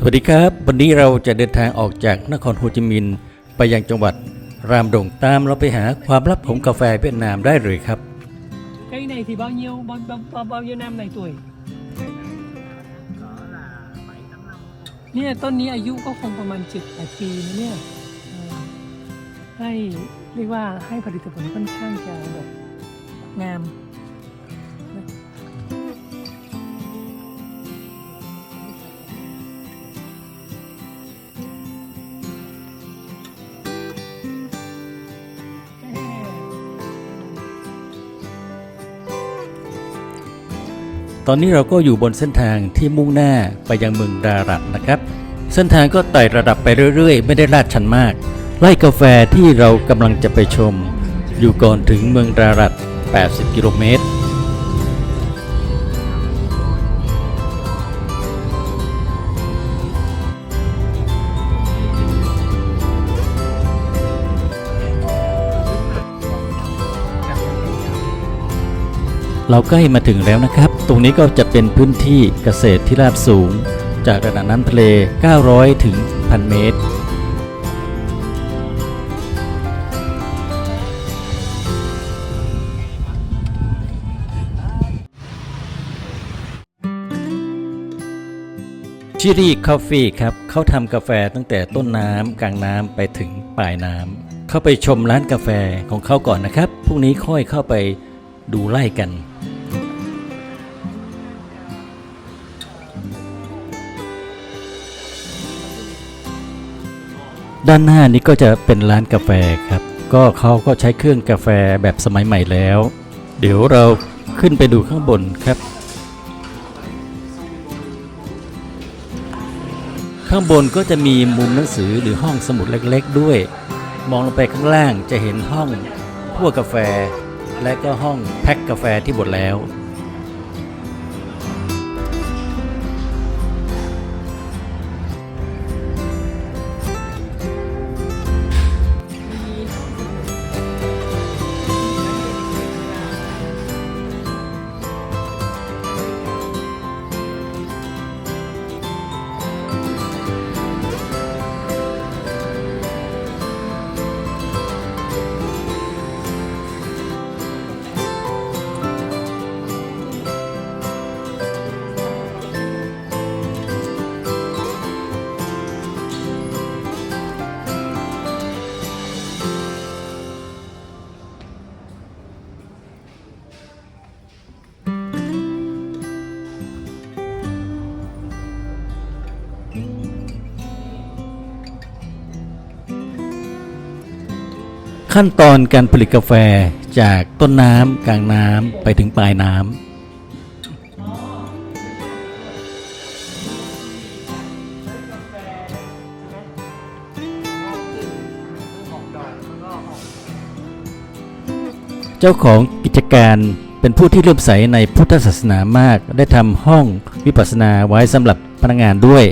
สวัสดีครับ วันนี้เราจะเดินทางออกจากนครโฮจิมินห์ไปยังจังหวัดรามดงตามเราไปหาความลับของกาแฟเวียดนามได้เลยครับ Cây này thì bao nhiêu bao bao bao, bao nhiêu năm này tuổi? เนี่ยต้นนี้อายุก็คงประมาณ7 8ปีนะเนี่ยเออให้เรียกว่าให้ผลิตผลค่อนข้างจะแบบงาม ตอนนี้เราก็อยู่บนเส้นทางที่มุ่งหน้าไปยังเมืองดารัตนะครับ เส้นทางก็ไต่ระดับไปเรื่อยๆ ไม่ได้ลาดชันมากไร่กาแฟที่เรากำลังจะไปชม อยู่ก่อนถึงเมืองดารัต80 กิโลเมตร เราใกล้มาถึงแล้วนะครับ ตรงนี้ก็จะเป็นพื้นที่เกษตรที่ราบสูง จากระดับน้ำทะเล 900 ถึง 1,000 เมตร ชิรีคอฟฟี่ครับ เขาทำกาแฟตั้งแต่ต้นน้ำกลางน้ำไปถึงปลายน้ำ เข้าไปชมร้านกาแฟของเขาก่อนนะครับ พรุ่งนี้ค่อยเข้าไป ดูไล่กัน ด้านหน้านี้ก็จะเป็นร้านกาแฟครับ ก็เขาก็ใช้เครื่องกาแฟแบบสมัยใหม่แล้ว เดี๋ยวเราขึ้นไปดูข้างบนครับ ข้างบนก็จะมีมุมหนังสือหรือห้องสมุดเล็กๆด้วย มองลงไปข้างล่างจะเห็นห้องคั่วกาแฟ และก็ห้องแพ็คกาแฟที่หมดแล้ว ขั้นตอนการผลิตกาแฟจากต้นน้ำกลางน้ำไปถึงปลายน้ำเจ้าของกิจการเป็นผู้ที่เลื่อมใสในพุทธศาสนามาก ได้ทำห้องวิปัสสนาไว้สำหรับพนักงานด้วย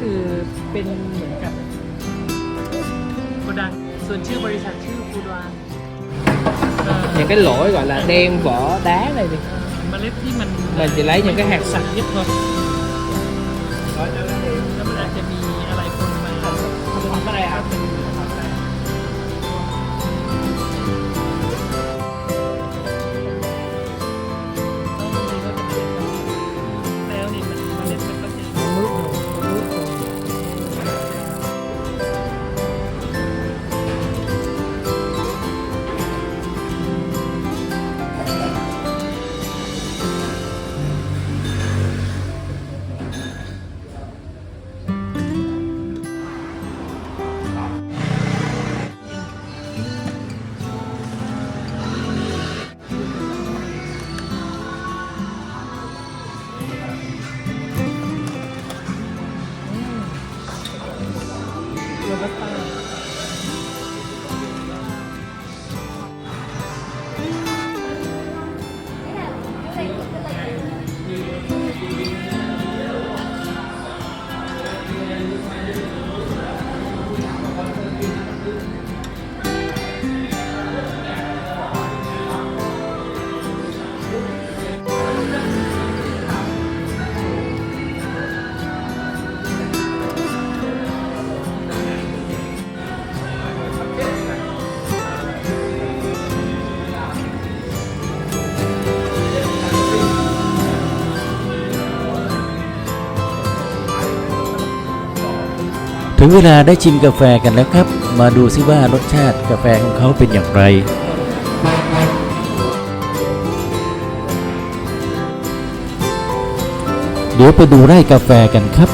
คือเป็นเหมือนกับโกดังส่วนชื่อบริษัทชื่อฟูดวานเอ่อ những cái lỗi gọi là đen vỏ đá này đi เมล็ดที่มัน mình chỉ lấy những cái hạt สั sạch กนิ ถึงเวลาได้ชิมกาแฟกันแล้วครับ มาดูซิว่ารสชาติกาแฟของเขาเป็นอย่างไร เดี๋ยวไปดูไร่กาแฟกันครับ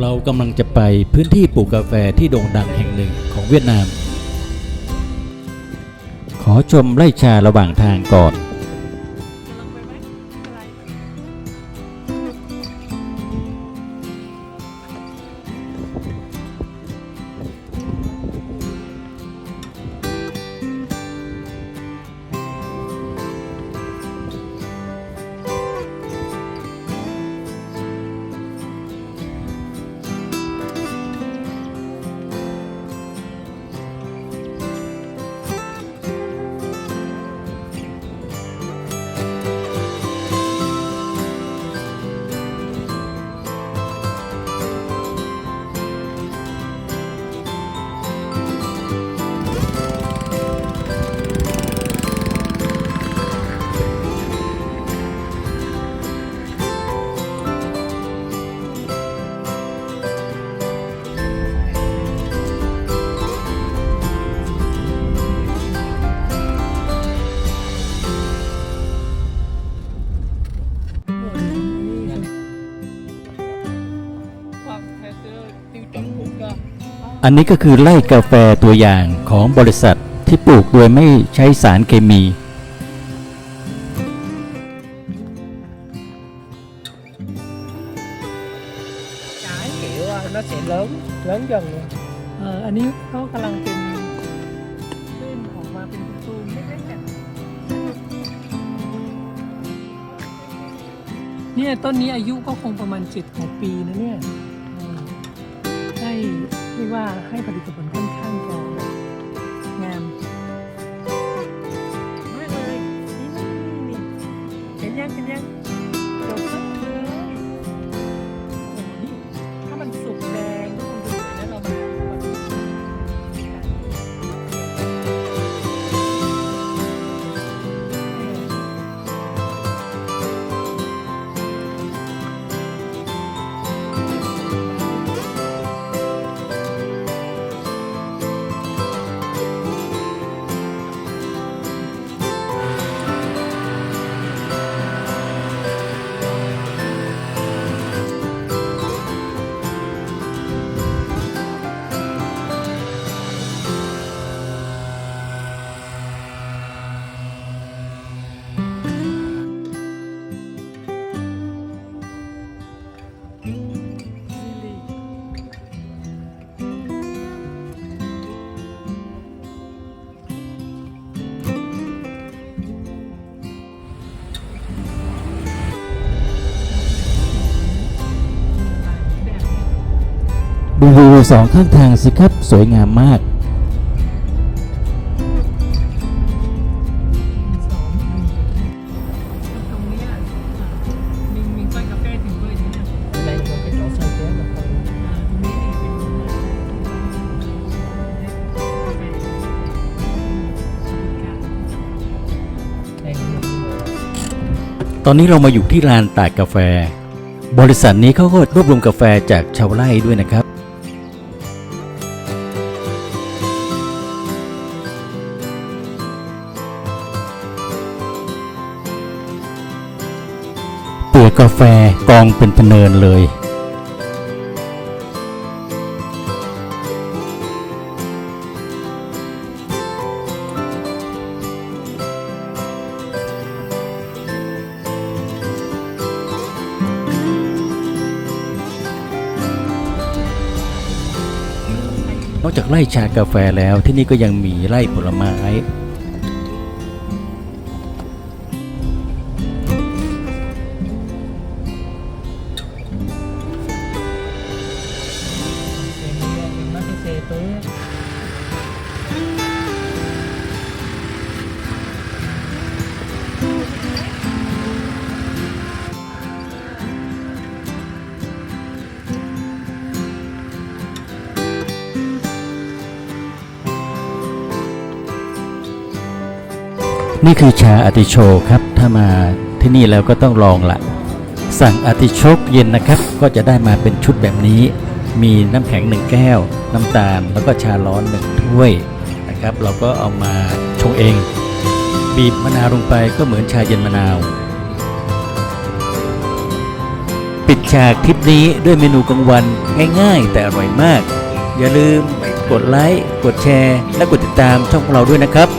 เรากำลังจะไปพื้นที่ปลูกกาแฟที่โด่งดังแห่งหนึ่งของเวียดนาม ขอชมไร่ชาระหว่างทางก่อน อันนี้ก็คือไร่กาแฟตัวอย่างของบริษัทที่ปลูกโดยไม่ใช้สารเคมี Trái kiểu à, nó sẽ lớn lớn dần luôn เอ่ออันนี้เขากำลังเป็นขึ้นออกมาเป็นตูมเล็กๆกันเนี่ยต้นนี้อายุก็คงประมาณเจ็ดหกปีนะเนี่ยเออให้ ที่ว่าให้ผลิตผลค่อนข้างจะงามมากเลยนี่นี่นี่เห็นยังเห็นยัง ดูวิวสองข้างทางสิครับ สวยงามมากตอนนี้เรามาอยู่ที่ลานตากกาแฟ บริษัทนี้เขาก็รวบรวมกาแฟจากชาวไร่ด้วยนะครับ แฟกองเป็นพเนินเลย นอกจากไร่ชากาแฟแล้วที่นี่ก็ยังมีไร่ผลไม้ นี่คือชาอาติโชครับ ถ้ามาที่นี่แล้วก็ต้องลองละสั่งอาติโชกเย็นนะครับ ก็จะได้มาเป็นชุดแบบนี้ มีน้ำแข็งหนึ่งแก้ว น้ำตาล แล้วก็ชาร้อนหนึ่งถ้วยนะครับ เราก็เอามาชงเอง บีบมะนาวลงไปก็เหมือนชาเย็นมะนาว ปิดฉากทริปนี้ด้วยเมนูกลางวันง่าย ๆ แต่อร่อยมาก อย่าลืมกดไลค์ กดแชร์ และกดติดตามช่องของเราด้วยนะครับ